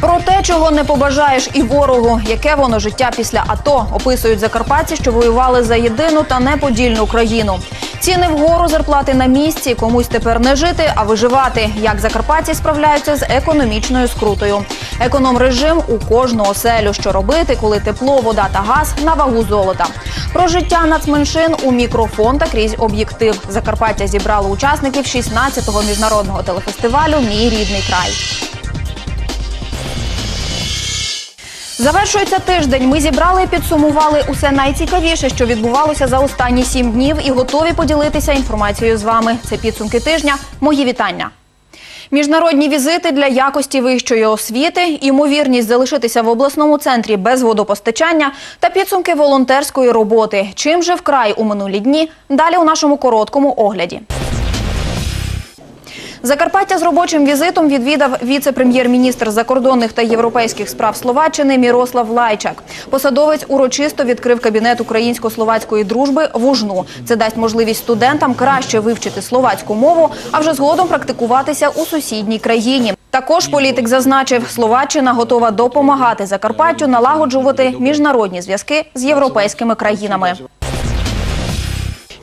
Про те, чого не побажаєш і ворогу, яке воно життя після АТО, описують закарпатці, що воювали за єдину та неподільну Україну. Ціни вгору, зарплати на місці. Комусь тепер не жити, а виживати. Як закарпатці справляються з економічною скрутою. Економ режим у кожну оселю. Що робити, коли тепло, вода та газ на вагу золота. Про життя нацменшин у мікрофон та крізь об'єктив. Закарпаття зібрало учасників 16-го міжнародного телефестивалю Мій рідний край. Завершується тиждень. Ми зібрали і підсумували усе найцікавіше, що відбувалося за останні сім днів, і готові поділитися інформацією з вами. Це підсумки тижня. Мої вітання. Міжнародні візити для якості вищої освіти, ймовірність залишитися в обласному центрі без водопостачання та підсумки волонтерської роботи. Чим же вкрай у минулі дні? Далі у нашому короткому огляді. Закарпаття з робочим візитом відвідав віце-прем'єр-міністр закордонних та європейських справ Словаччини Мірослав Лайчак. Посадовець урочисто відкрив кабінет українсько-словацької дружби в Ужну. Це дасть можливість студентам краще вивчити словацьку мову, а вже згодом практикуватися у сусідній країні. Також політик зазначив, Словаччина готова допомагати Закарпаттю налагоджувати міжнародні зв'язки з європейськими країнами.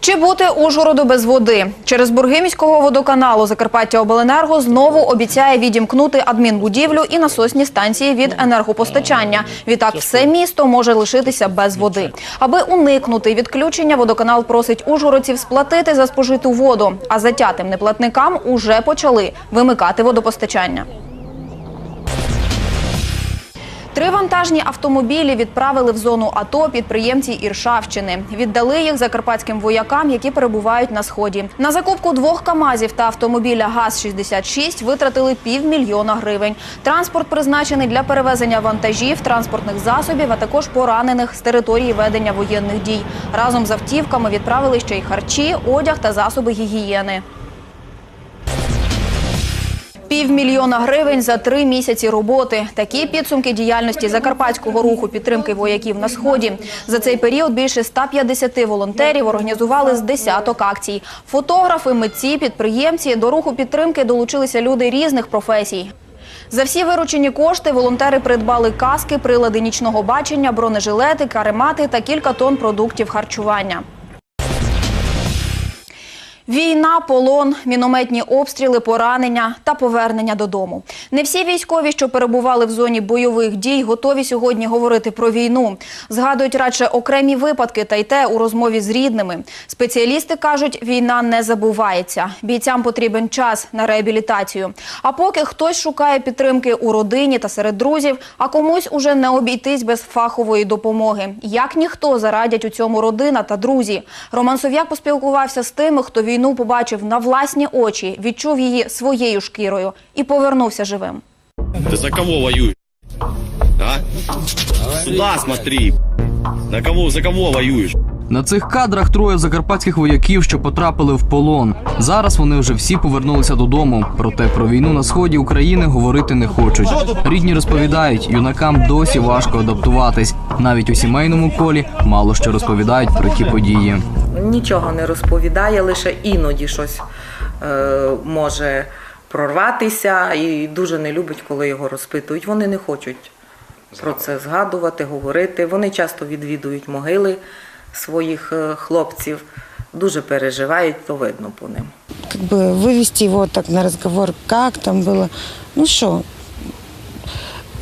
Чи бути Ужгороду без води? Через борги міського водоканалу Закарпаття Обленерго знову обіцяє відімкнути адмінбудівлю і насосні станції від енергопостачання. Відтак все місто може лишитися без води. Аби уникнути відключення, водоканал просить ужгородців сплатити за спожиту воду. А затятим неплатникам уже почали вимикати водопостачання. Три вантажні автомобілі відправили в зону АТО підприємці Іршавщини. Віддали їх закарпатським воякам, які перебувають на сході. На закупку двох камазів та автомобіля ГАЗ-66 витратили півмільйона гривень. Транспорт призначений для перевезення вантажів, транспортних засобів, а також поранених з території ведення воєнних дій. Разом з автівками відправили ще й харчі, одяг та засоби гігієни. Півмільйона гривень за три місяці роботи. Такі підсумки діяльності закарпатського руху підтримки вояків на сході. За цей період більше 150 волонтерів організували з десяток акцій. Фотографи, митці, підприємці до руху підтримки долучилися люди різних професій. За всі виручені кошти волонтери придбали каски, прилади нічного бачення, бронежилети, каремати та кілька тонн продуктів харчування. Війна, полон, мінометні обстріли, поранення та повернення додому. Не всі військові, що перебували в зоні бойових дій, готові сьогодні говорити про війну. Згадують радше окремі випадки та й те у розмові з рідними. Спеціалісти кажуть, війна не забувається. Бійцям потрібен час на реабілітацію. А поки хтось шукає підтримки у родині та серед друзів, а комусь уже не обійтись без фахової допомоги. Як ніхто зарадять у цьому родина та друзі. Роман Сов'як поспілкувався з тими, хто війну побачив на власні очі, відчув її своєю шкірою і повернувся живим. Ты за кого воюешь? А? Сюда смотри. На кого, за кого воюешь? На цих кадрах троє закарпатських вояків, що потрапили в полон. Зараз вони вже всі повернулися додому. Проте про війну на сході України говорити не хочуть. Рідні розповідають, юнакам досі важко адаптуватись. Навіть у сімейному колі мало що розповідають про ті події Нічого не розповідає, лише іноді щось е, може прорватися і дуже не любить, коли його розпитують. Вони не хочуть про це згадувати, говорити. Вони часто відвідують могили своїх е, хлопців, дуже переживають, то видно по ним. как бы вывести его так на разговор, как там было. Ну что,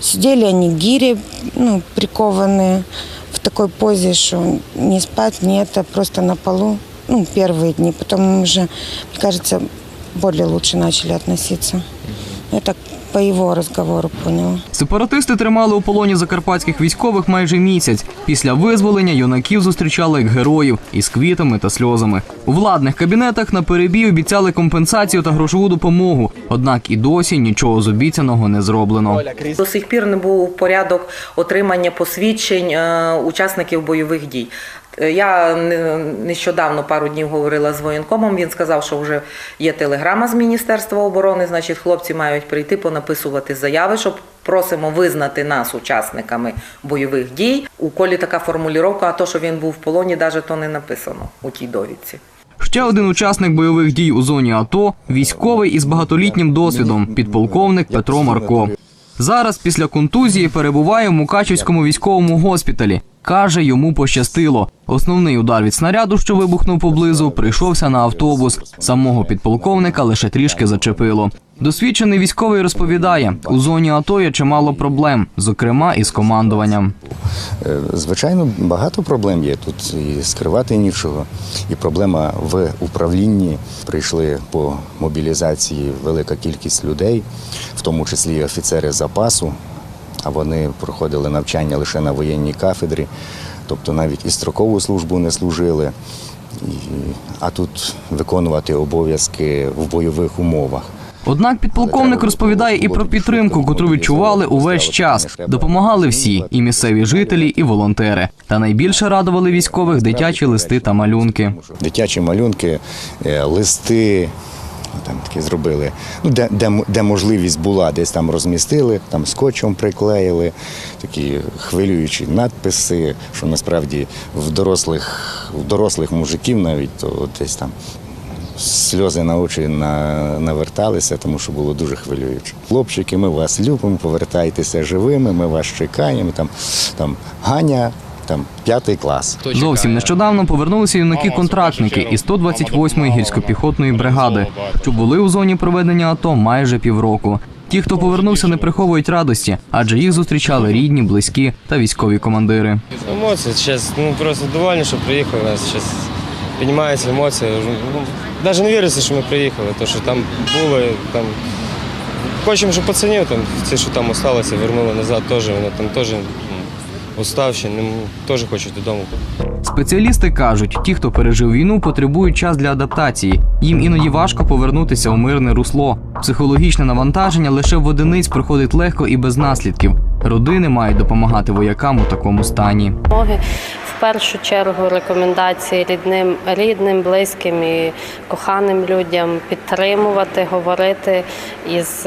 сидели они в гире, ну, прикованные в такой позе, что не спать, не это, просто на полу. Ну, первые дни. Потом уже, мне кажется, более лучше начали относиться. Я так по его разговору поняла. Сепаратисти тримали у полоні закарпатських військових майже місяць. Після визволення юнаків зустрічали як героїв із квітами та сльозами. У владних кабінетах на перебій обіцяли компенсацію та грошову допомогу. Однак і досі нічого з обіцяного не зроблено. До сих пір не був порядок отримання посвідчень е, учасників бойових дій. Е, Я не- нещодавно пару днів говорила з воєнкомом. Він сказав, що вже є телеграма з Міністерства оборони. Значить, хлопці мають прийти понаписувати заяви, щоб просимо визнати нас учасниками бойових дій. У колі така формулювання, а то, що він був в полоні, навіть то не написано у тій довідці. Ще один учасник бойових дій у зоні АТО військовий із багатолітнім досвідом, підполковник Петро Марко. Зараз після контузії перебуває в Мукачівському військовому госпіталі. Каже, йому пощастило. Основний удар від снаряду, що вибухнув поблизу, прийшовся на автобус. Самого підполковника лише трішки зачепило. Досвідчений військовий розповідає, у зоні АТО є чимало проблем, зокрема із командуванням. Е, Звичайно, багато проблем є тут і скривати нічого. І проблема в управлінні. Прийшли по мобілізації велика кількість людей, в тому числі офіцери запасу. А вони проходили навчання лише на воєнній кафедрі, тобто навіть і строкову службу не служили. А тут виконувати обов'язки в бойових умовах. Однак підполковник розповідає і про підтримку, котру відчували увесь час. Допомагали всі і місцеві жителі, і волонтери. Та найбільше радували військових дитячі листи та малюнки. Дитячі малюнки, е, листи. Там такі зробили. Ну, де, де, де можливість була, десь там розмістили, там скотчем приклеїли, такі хвилюючі надписи, що насправді в дорослих, в дорослих мужиків навіть то десь там сльози на очі наверталися, тому що було дуже хвилююче. Хлопчики, ми вас любимо, повертайтеся живими, ми вас чекаємо. Там, там Ганя, там п'ятий клас. Зовсім нещодавно повернулися юнаки-контрактники із 128-ї гірсько-піхотної бригади, що були у зоні проведення АТО майже півроку. Ті, хто повернувся, не приховують радості, адже їх зустрічали рідні, близькі та військові командири. Емоції, зараз ну, просто довольні, що приїхали. Нас зараз піднімаються емоції. Ну, навіть не віриться, що ми приїхали, то що там були, там. Хочемо, щоб пацанів, там, ці, що там залишилися, вернули назад теж, вони там теж м, уставші, ну, теж хочуть додому. Спеціалісти кажуть, ті, хто пережив війну, потребують час для адаптації. Їм іноді важко повернутися у мирне русло. Психологічне навантаження лише в одиниць проходить легко і без наслідків. Родини мають допомагати воякам у такому стані. В першу чергу рекомендації рідним, рідним, близьким і коханим людям підтримувати, говорити із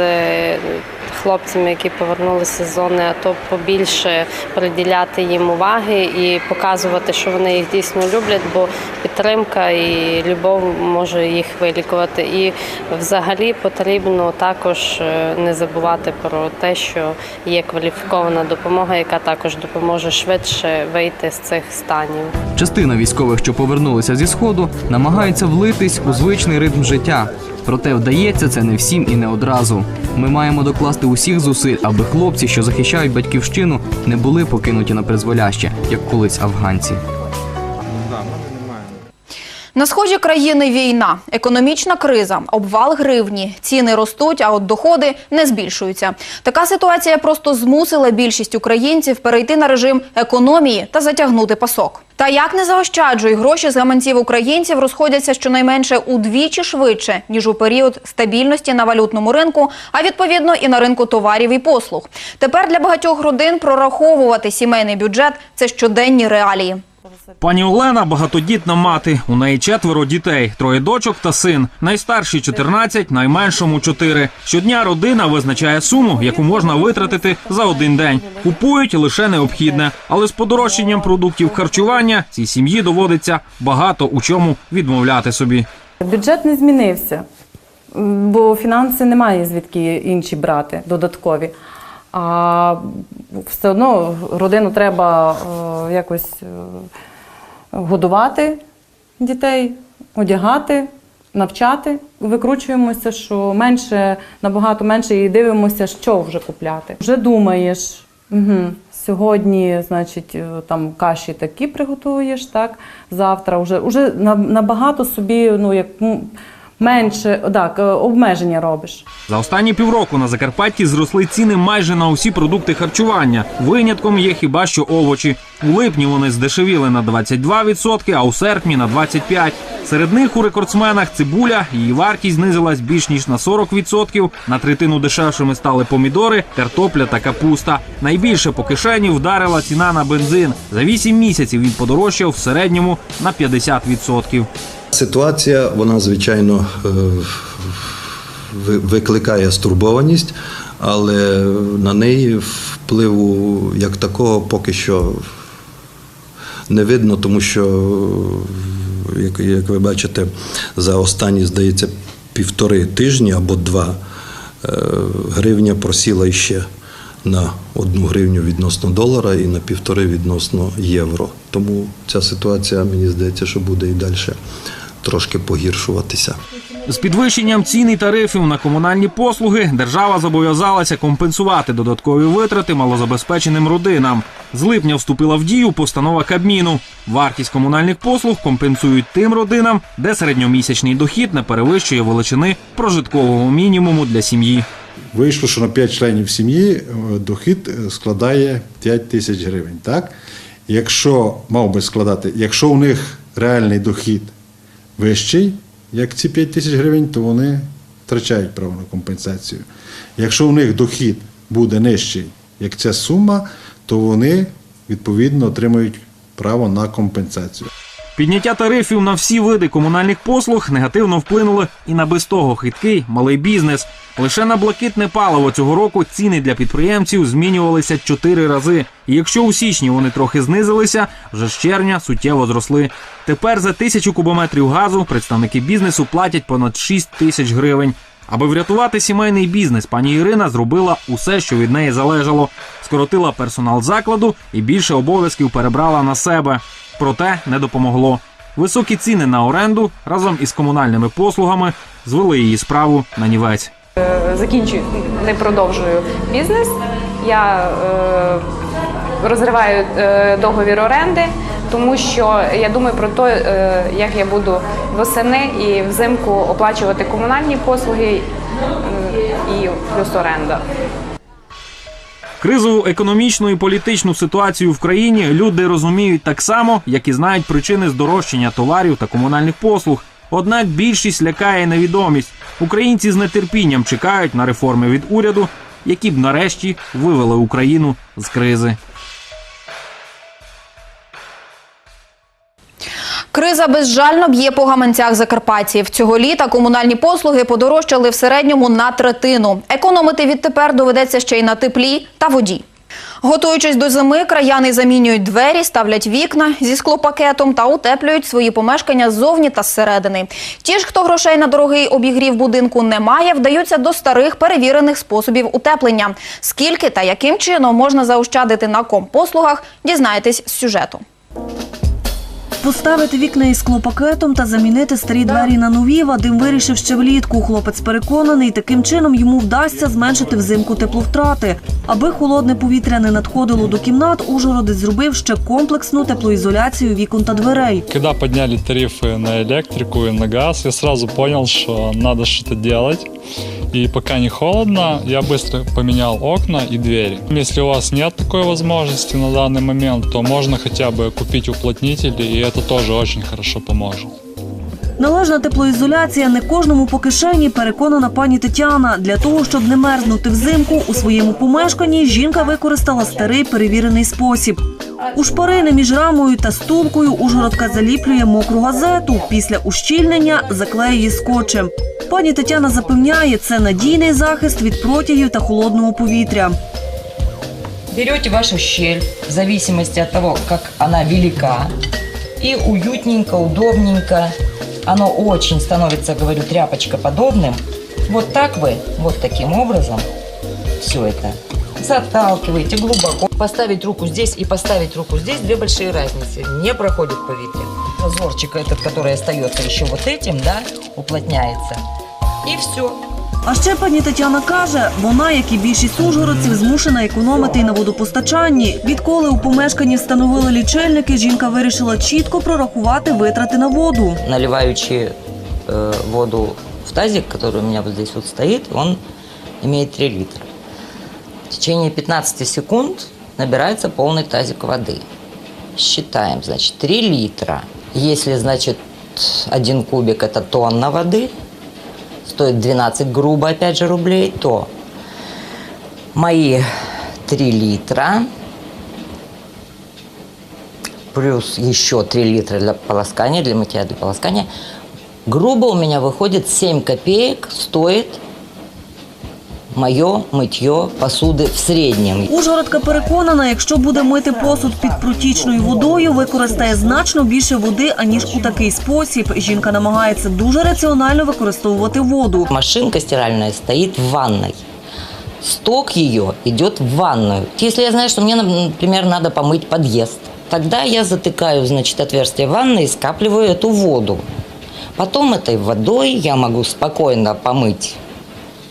хлопцями, які повернулися з зони АТО, побільше приділяти їм уваги і показувати, що вони їх дійсно люблять, бо підтримка і любов може їх вилікувати. І взагалі потрібно також е, не забувати про те, що є кваліфікована допомога, яка також допоможе швидше вийти з цих станів. Частина військових, що повернулися зі сходу, намагаються влитись у звичний ритм життя. Проте вдається це не всім і не одразу. Ми маємо докласти усіх зусиль, аби хлопці, що захищають батьківщину, не були покинуті на призволяще, як колись афганці. На сході країни війна, економічна криза, обвал гривні, ціни ростуть, а от доходи не збільшуються. Така ситуація просто змусила більшість українців перейти на режим економії та затягнути пасок. Та як не заощаджуй, гроші з гаманців українців розходяться щонайменше удвічі швидше ніж у період стабільності на валютному ринку, а відповідно і на ринку товарів і послуг. Тепер для багатьох родин прораховувати сімейний бюджет це щоденні реалії. Пані Олена багатодітна мати. У неї четверо дітей, троє дочок та син. Найстаршій 14, найменшому 4. Щодня родина визначає суму, яку можна витратити за один день. Купують лише необхідне, але з подорожчанням продуктів харчування цій сім'ї доводиться багато у чому відмовляти собі. Бюджет не змінився, бо фінанси немає звідки інші брати додаткові. А все одно родину треба е, якось е, годувати дітей, одягати, навчати. Викручуємося, що менше, набагато менше і дивимося, що вже купляти. Вже думаєш. Угу. Сьогодні, значить, е, там каші такі приготуєш, так завтра вже, вже набагато собі, ну як м, менше так, е, обмеження робиш. За останні півроку на Закарпатті зросли ціни майже на усі продукти харчування. Винятком є хіба що овочі. У липні вони здешевіли на 22%, а у серпні на 25%. Серед них у рекордсменах цибуля. Її вартість знизилась більш ніж на 40%. На третину дешевшими стали помідори, картопля та капуста. Найбільше по кишені вдарила ціна на бензин. За 8 місяців він подорожчав в середньому на 50%. Ситуація, вона, звичайно, е, викликає стурбованість, але на неї впливу як такого поки що не видно, тому що, як, ви бачите, за останні, здається, півтори тижні або два е, гривня просіла іще на одну гривню відносно долара і на півтори відносно євро. Тому ця ситуація, мені здається, що буде і далі трошки погіршуватися. З підвищенням цін і тарифів на комунальні послуги держава зобов'язалася компенсувати додаткові витрати малозабезпеченим родинам. З липня вступила в дію постанова Кабміну. Вартість комунальних послуг компенсують тим родинам, де середньомісячний дохід не перевищує величини прожиткового мінімуму для сім'ї. Вийшло, що на 5 членів сім'ї е, дохід е, складає 5 тисяч гривень. Так? Якщо мав би складати, якщо у них реальний дохід вищий, як ці 5 тисяч гривень, то вони втрачають право на компенсацію. Якщо у них дохід буде нижчий, як ця сума, то вони відповідно отримують право на компенсацію. Підняття тарифів на всі види комунальних послуг негативно вплинуло і на без того хиткий малий бізнес. Лише на блакитне паливо цього року ціни для підприємців змінювалися чотири рази. І якщо у січні вони трохи знизилися, вже з червня суттєво зросли. Тепер за тисячу кубометрів газу представники бізнесу платять понад 6 тисяч гривень. Аби врятувати сімейний бізнес, пані Ірина зробила усе, що від неї залежало. Скоротила персонал закладу і більше обов'язків перебрала на себе. Проте не допомогло. Високі ціни на оренду разом із комунальними послугами звели її справу на нівець. Закінчую, не продовжую бізнес. Я е, розриваю е, договір оренди, тому що я думаю про те, е, як я буду восени і взимку оплачувати комунальні послуги е, і плюс оренда. Кризову економічну і політичну ситуацію в країні люди розуміють так само, як і знають причини здорожчання товарів та комунальних послуг. Однак більшість лякає невідомість. Українці з нетерпінням чекають на реформи від уряду, які б нарешті вивели Україну з кризи. Криза безжально б'є по гаманцях закарпатців. Цього літа комунальні послуги подорожчали в середньому на третину. Економити відтепер доведеться ще й на теплі та воді. Готуючись до зими, краяни замінюють двері, ставлять вікна зі склопакетом та утеплюють свої помешкання ззовні та зсередини. Ті ж, хто грошей на дорогий обігрів будинку не має, вдаються до старих перевірених способів утеплення. Скільки та яким чином можна заощадити на компослугах, дізнаєтесь з сюжету. Поставити вікна із склопакетом та замінити старі двері на нові Вадим вирішив ще влітку. Хлопець переконаний, таким чином йому вдасться зменшити взимку тепловтрати. Аби холодне повітря не надходило до кімнат, Ужгородець зробив ще комплексну теплоізоляцію вікон та дверей. Когда подняли тарифы на электрику и на газ, я сразу понял, что надо что-то делать. И пока не холодно, я быстро поменял окна и двери. Если у вас нет такой возможности на данный момент, то можно хотя бы купить уплотнители, и это тоже очень хорошо поможет. Належна теплоізоляція не кожному по кишені, переконана пані Тетяна. Для того, щоб не мерзнути взимку, у своєму помешканні жінка використала старий перевірений спосіб. У шпарини між рамою та стулкою Ужгородка заліплює мокру газету. Після ущільнення заклеює її скотчем. Пані Тетяна запевняє, це надійний захист від протягів та холодного повітря. Берете вашу щель в зависимости от того, как она велика, и уютненько, удобненько. Оно очень становится, говорю, тряпочкоподобным. Вот так вы, вот таким образом, все это заталкиваете глубоко. Поставить руку здесь и поставить руку здесь две большие разницы. Не проходит повітря. Зазорчик этот, который остается еще вот этим, да, уплотняется. И все. А ще пані Тетяна каже, вона, як і більшість ужгородців, змушена економити й на водопостачанні. Відколи у помешканні встановили лічильники, жінка вирішила чітко прорахувати витрати на воду. наливаючи э, воду в тазик, который у меня вот здесь вот стоит, он имеет 3 литра. Течение 15 секунд набирается полный тазик воды. Считаем, значит, 3 литра. Если, значит, один кубик – это тонна воды, стоит 12 грубо, опять же, рублей, то мои 3 литра плюс еще 3 литра для полоскания, для мытья, для полоскания. Грубо у меня выходит 7 копеек стоит мое мытье посуды в среднем. Ужгородка переконана, якщо буде мити посуд під протічною водою, використає значно більше води, аніж у такий спосіб. Жінка намагається дуже раціонально використовувати воду. Машинка стиральная стоит в ванной. сток ее идет в ванную. Если я знаю, что мне, например, надо помыть подъезд, тогда я затыкаю, значит, отверстие ванны и скапливаю эту воду. Потом этой водой я могу спокойно помыть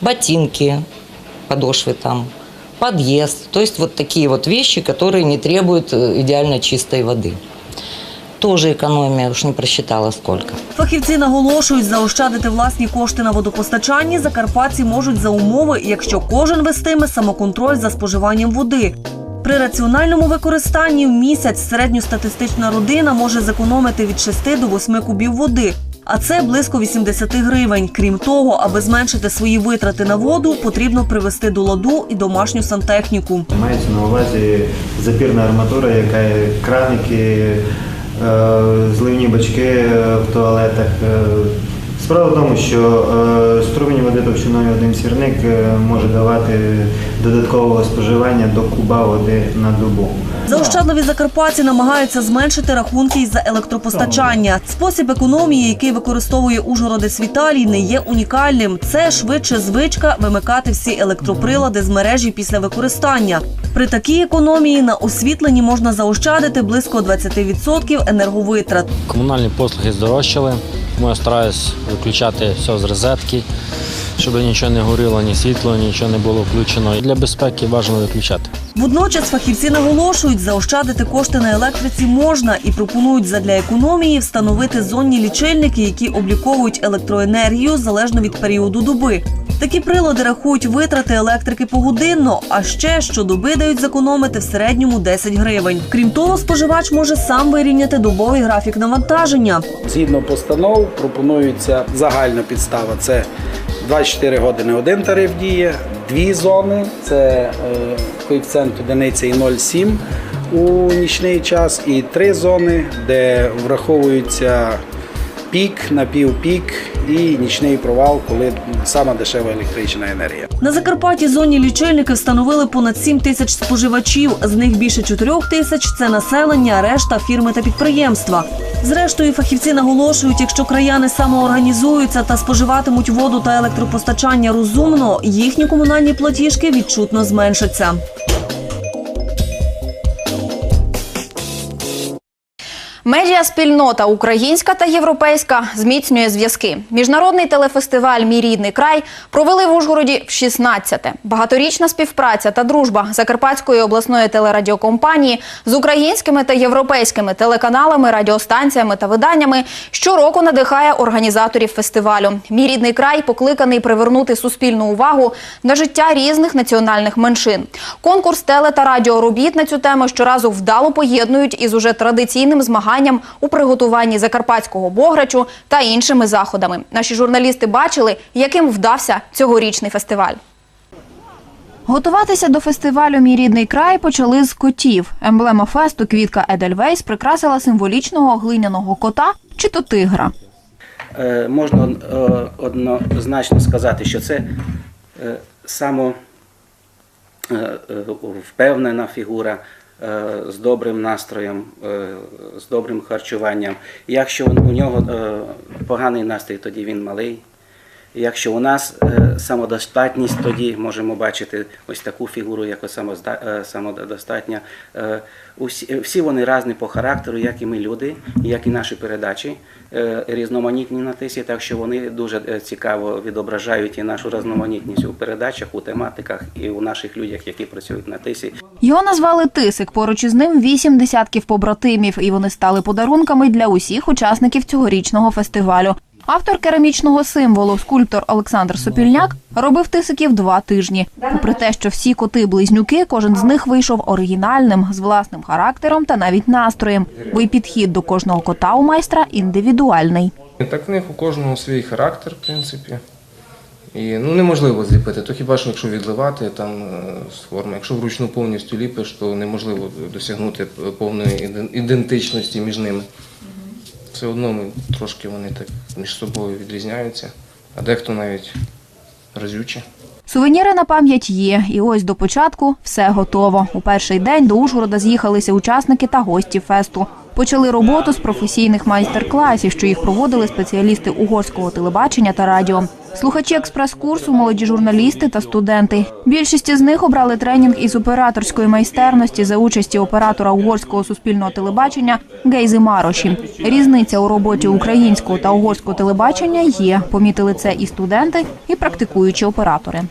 ботинки, подошвы там, подъезд. То есть вот такие вот вещи, которые не требуют э, идеально чистой воды. Тоже экономия, уж не просчитала сколько. Фахівці наголошують, заощадити власні кошти на водопостачанні закарпатці можуть за умови, якщо кожен вестиме самоконтроль за споживанням води. При раціональному використанні в місяць середньостатистична родина може зекономити від 6 до 8 кубів води. А це близько 80 гривень. Крім того, аби зменшити свої витрати на воду, потрібно привести до ладу і домашню сантехніку. Мається на увазі запірна арматура, яка є краники, е, зливні бачки е, в туалетах. Справа в тому, що е, струмені води товщиною один сірник е, може давати додаткового споживання до куба води на добу. Заощадливі закарпатці намагаються зменшити рахунки із за електропостачання. Спосіб економії, який використовує Ужгородець Віталій, не є унікальним. Це швидше звичка вимикати всі електроприлади з мережі після використання. При такій економії на освітленні можна заощадити близько 20% енерговитрат. Комунальні послуги здорожчали, тому я стараюсь виключати все з розетки, щоб нічого не горіло, ні світло, нічого не було включено. І для безпеки важливо виключати. Водночас фахівці наголошують, заощадити кошти на електриці можна і пропонують задля економії встановити зонні лічильники, які обліковують електроенергію залежно від періоду доби. Такі прилади рахують витрати електрики погодинно, а ще щодоби дають зекономити в середньому 10 гривень. Крім того, споживач може сам вирівняти добовий графік навантаження. Згідно постанов пропонується загальна підстава. Це 24 години один тариф діє, дві зони це е, коефіцієнт одиниці і 0,7 у нічний час, і три зони, де враховується пік, напівпік і нічний провал, коли сама дешева електрична енергія. На Закарпатті зонні лічильники встановили понад 7 тисяч споживачів. З них більше 4 тисяч це населення, решта фірми та підприємства. Зрештою, фахівці наголошують, якщо краяни самоорганізуються та споживатимуть воду та електропостачання розумно, їхні комунальні платіжки відчутно зменшаться. Медіаспільнота українська та європейська зміцнює зв'язки. Міжнародний телефестиваль Мій рідний край провели в Ужгороді в 16-те. Багаторічна співпраця та дружба Закарпатської обласної телерадіокомпанії з українськими та європейськими телеканалами, радіостанціями та виданнями щороку надихає організаторів фестивалю. Мій рідний край покликаний привернути суспільну увагу на життя різних національних меншин. Конкурс теле та радіоробіт на цю тему щоразу вдало поєднують із уже традиційним змаганням у приготуванні закарпатського бограчу та іншими заходами. Наші журналісти бачили, яким вдався цьогорічний фестиваль. Готуватися до фестивалю Мій рідний край почали з котів. Емблема фесту квітка Едельвейс прикрасила символічного глиняного кота чи то тигра. Е, можна е, однозначно сказати, що це е, само е, впевнена фігура з добрим настроєм, е, з добрим харчуванням. Якщо у нього е, поганий настрій, тоді він малий. Якщо у нас е, самодостатність, тоді можемо бачити ось таку фігуру, як е, самодостатня. Е, всі вони різні по характеру, як і ми люди, як і наші передачі різноманітні на тисі, так що вони дуже цікаво відображають і нашу різноманітність у передачах, у тематиках і у наших людях, які працюють на тисі. Його назвали Тисик. Поруч із ним вісім десятків побратимів, і вони стали подарунками для усіх учасників цьогорічного фестивалю. Автор керамічного символу, скульптор Олександр Сопільняк, робив тисиків два тижні. Попри те, що всі коти-близнюки, кожен з них вийшов оригінальним, з власним характером та навіть настроєм, бо й підхід до кожного кота у майстра індивідуальний. Так в них у кожного свій характер, в принципі. І ну, неможливо зліпити. То хіба що якщо відливати там е, з форми. Якщо вручну повністю ліпиш, то неможливо досягнути повної ідентичності між ними. Все одно ми, трошки вони так між собою відрізняються, а дехто навіть разючі. Сувеніри на пам'ять є, і ось до початку все готово. У перший день до Ужгорода з'їхалися учасники та гості фесту. Почали роботу з професійних майстер-класів, що їх проводили спеціалісти угорського телебачення та радіо. Слухачі експрес-курсу, молоді журналісти та студенти. Більшість із них обрали тренінг із операторської майстерності за участі оператора угорського суспільного телебачення Гейзи Мароші. Різниця у роботі українського та угорського телебачення є. Помітили це і студенти, і практикуючі оператори.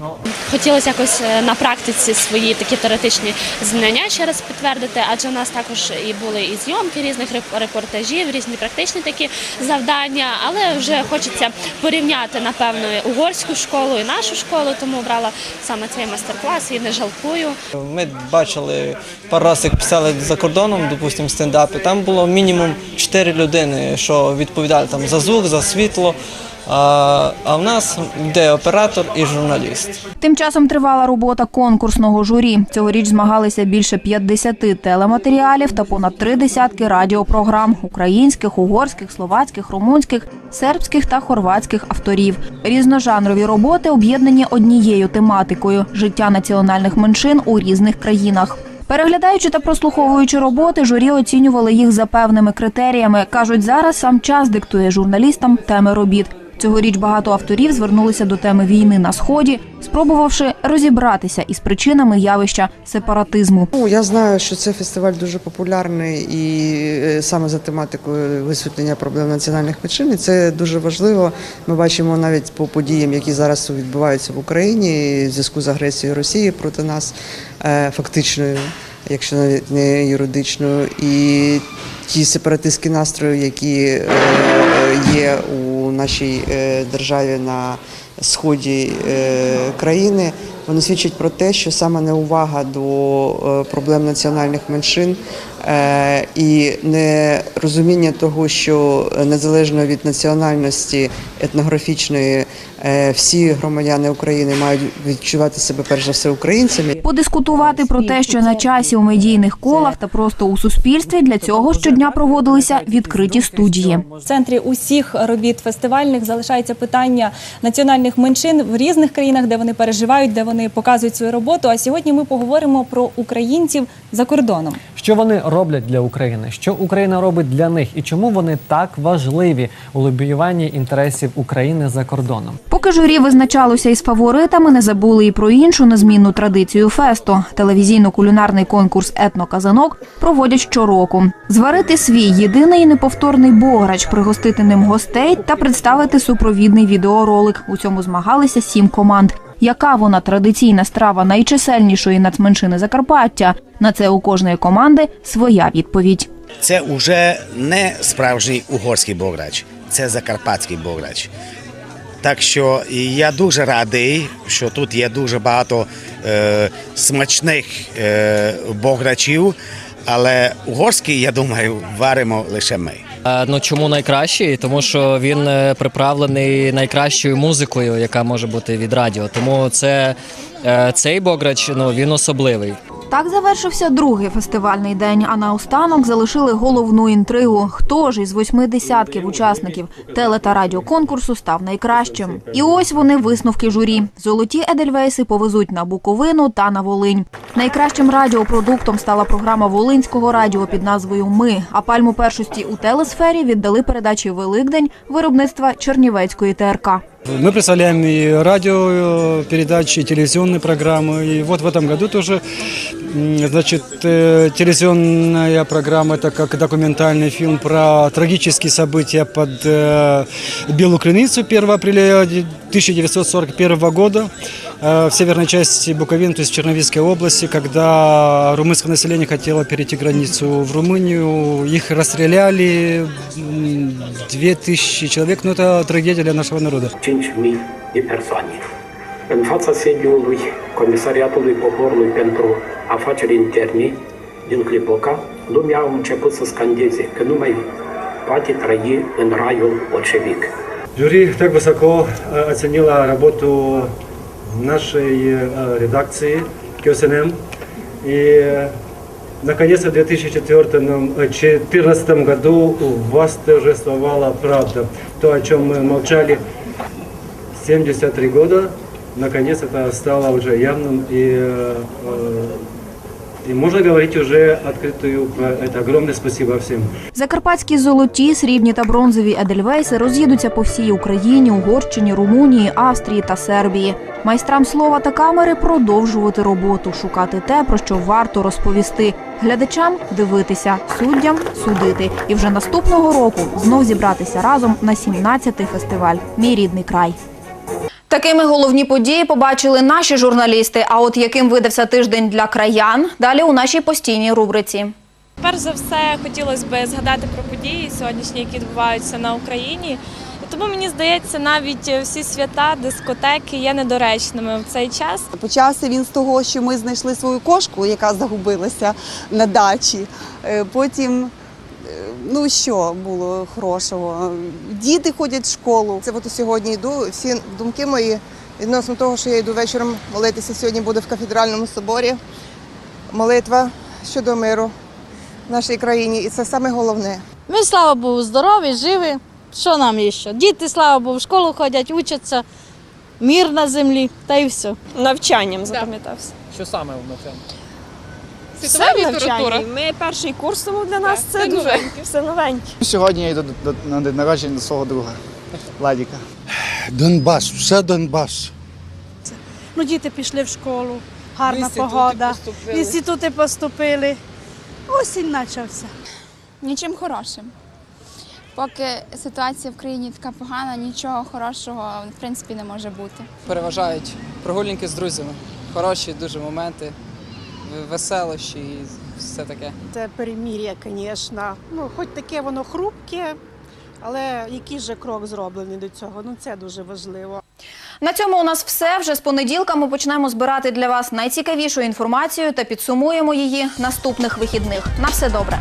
Хотілося якось е, на практиці свої такі теоретичні знання ще раз підтвердити, адже у нас також і були і зйомки різних репортажів, різні практичні такі завдання, але вже хочеться порівняти напевно угорську школу і нашу школу, тому обрала саме цей майстер-клас і не жалкую. Ми бачили пару разів, як писали за кордоном, допустимо, стендапи. Там було мінімум 4 людини, що відповідали там за звук, за світло. А, а в нас йде оператор і журналіст. Тим часом тривала робота конкурсного журі. Цьогоріч змагалися більше 50 телематеріалів та понад три десятки радіопрограм українських, угорських, словацьких, румунських, сербських та хорватських авторів. Різножанрові роботи об'єднані однією тематикою життя національних меншин у різних країнах. Переглядаючи та прослуховуючи роботи, журі оцінювали їх за певними критеріями. кажуть, зараз сам час диктує журналістам теми робіт. Цьогоріч багато авторів звернулися до теми війни на сході, спробувавши розібратися із причинами явища сепаратизму. Ну, я знаю, що цей фестиваль дуже популярний і е, саме за тематикою висвітлення проблем національних меншин. Це дуже важливо. Ми бачимо навіть по подіям, які зараз відбуваються в Україні в зв'язку з агресією Росії проти нас, е, фактичною, якщо навіть не юридичною, і ті сепаратистські настрої, які е, є у нашій е, державі на сході е, країни, вони свідчать про те, що саме неувага до е, проблем національних меншин і нерозуміння того, що незалежно від національності етнографічної е, всі громадяни України мають відчувати себе перш за все українцями. Подискутувати про те, що на часі у медійних колах та просто у суспільстві для цього щодня проводилися відкриті студії. В центрі усіх робіт фестивальних залишається питання національних меншин в різних країнах, де вони переживають, де вони показують свою роботу. А сьогодні ми поговоримо про українців за кордоном. Що вони роблять для України? Що Україна робить для них, і чому вони так важливі у лобіюванні інтересів України за кордоном? Поки журі визначалося із фаворитами, не забули і про іншу незмінну традицію фесту. Телевізійно-кулінарний конкурс Етноказанок проводять щороку. Зварити свій єдиний і неповторний бограч, пригостити ним гостей та представити супровідний відеоролик. У цьому змагалися сім команд. Яка вона традиційна страва найчисельнішої нацменшини Закарпаття? На це у кожної команди своя відповідь. Це вже не справжній угорський бограч, це закарпатський бограч. Так що я дуже радий, що тут є дуже багато е, смачних е, бограчів, але угорський, я думаю, варимо лише ми. Е, Ну чому найкращий? Тому що він е, приправлений найкращою музикою, яка може бути від радіо. Тому це е, цей бограч ну він особливий. Так завершився другий фестивальний день. А наостанок залишили головну інтригу: хто ж із восьми десятків учасників теле та радіоконкурсу став найкращим. І ось вони висновки журі. Золоті Едельвейси повезуть на Буковину та на Волинь. Найкращим радіопродуктом стала програма Волинського радіо під назвою Ми. А пальму першості у телесфері віддали передачі Великдень виробництва Чернівецької ТРК. Мы представляем и радиопередачи, и телевизионные программы. И вот в этом году тоже, м, значит, э, телевизионная программа, это как документальный фильм про трагические события под э, Белую Крыницу 1 апреля 1941 года э, в северной части Буковины, то есть в Черновицкой области, когда румынское население хотело перейти границу в Румынию. Их расстреляли, м, 2000 человек, но это трагедия для нашего народа. 5.000 de persoane. În fața sediului Comisariatului Poporului pentru Afaceri Interne din Clipoca, lumea a început să scandeze că nu mai poate trăi în raiul bolșevic. Жюри так высоко э, оценило работу нашей э, редакции КСНМ. И э, наконец-то в 2014 году у вас торжествовала правда. То, о чем мы молчали 73 года, наконец это стало уже явным и э, э, И можно говорить уже открытую про это. Огромное спасибо всем. Закарпатські золоті, срібні та бронзові едельвейси роз'їдуться по всій Україні, Угорщині, Румунії, Австрії та Сербії. Майстрам слова та камери продовжувати роботу, шукати те, про що варто розповісти. Глядачам дивитися, суддям судити. І вже наступного року знов зібратися разом на 17-й фестиваль Мій рідний край. Такими головні події побачили наші журналісти. А от яким видався тиждень для краян, далі у нашій постійній рубриці. Перш за все, хотілося б згадати про події сьогоднішні, які відбуваються на Україні. Тому мені здається, навіть всі свята, дискотеки є недоречними в цей час. Почався він з того, що ми знайшли свою кошку, яка загубилася на дачі. Е, Потім, ну що було хорошого? Діти ходять в школу. Це от сьогодні йду. Всі думки мої відносно того, що я йду вечором молитися. Сьогодні буде в кафедральному соборі. Молитва щодо миру в нашій країні. І це саме головне. Ми, слава Богу, здорові, живі. Що нам ще? Діти, слава Богу, в школу ходять, учаться, мір на землі, та й все. Навчанням запам'ятався. Що саме в навчанні? Все в навчанні. Ми перший курс, тому для нас це дуже новеньке. все новеньке. Сьогодні я йду до- до- на день народження до свого друга Владіка. Донбас, все Донбас. Ну, діти пішли в школу, гарна погода, поступили. в інститути поступили. Осінь почався. Нічим хорошим. Поки ситуація в країні така погана, нічого хорошого в принципі не може бути. переважають прогулянки з друзями. Хороші дуже моменти, веселощі і все таке. Це перемір'я, звісно. Ну, хоч таке воно хрупке, але який же крок зроблений до цього? Ну це дуже важливо. На цьому у нас все. Вже з понеділка ми почнемо збирати для вас найцікавішу інформацію та підсумуємо її наступних вихідних. На все добре.